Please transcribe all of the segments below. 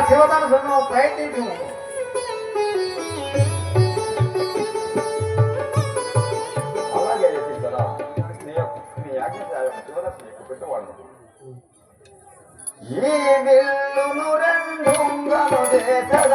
ಶಿವಧನಸನ್ನು ಪ್ರಯತ್ನಿಸಿದೆ ఈ నిల్లును రెండు దేశద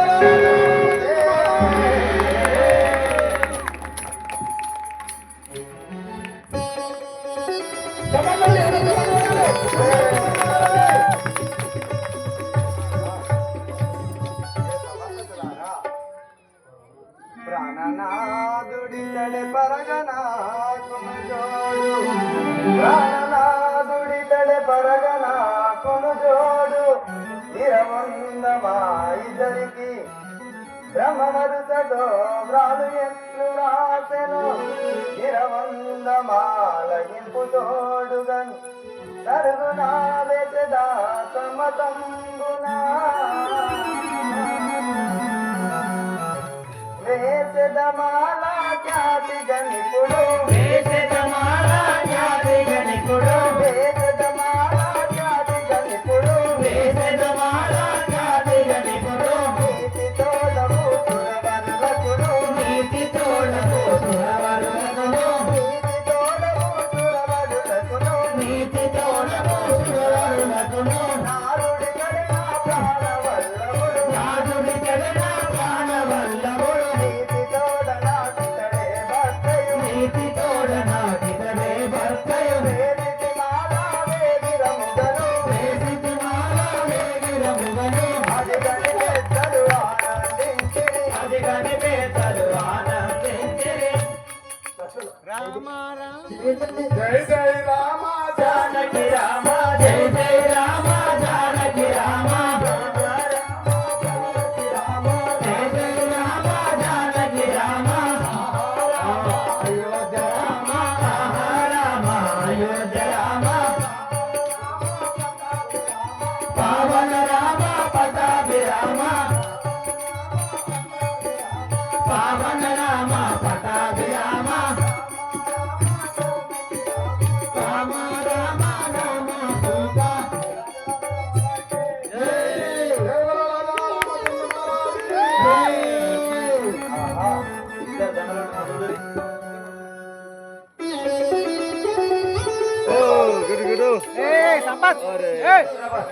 ప్రాణనాథుడితడి పరగనాకును జోడు ప్రాణనాథుడితడి పరగనాకును జోడు ఇరవందమా ఇద్దరికి భ్రమణరుసతో వ్రాలు ఎట్లు రాసెను. ఇరవందమాలయింపు తోడుగని సరుగునా వెతదా సమతంగునా जमाला क्या जन पुरो జై జై రామ జానకి రామ జై జై రామ జానకి రామ అయోధ్య రామ రామ అయోధ్య जिंदाबाद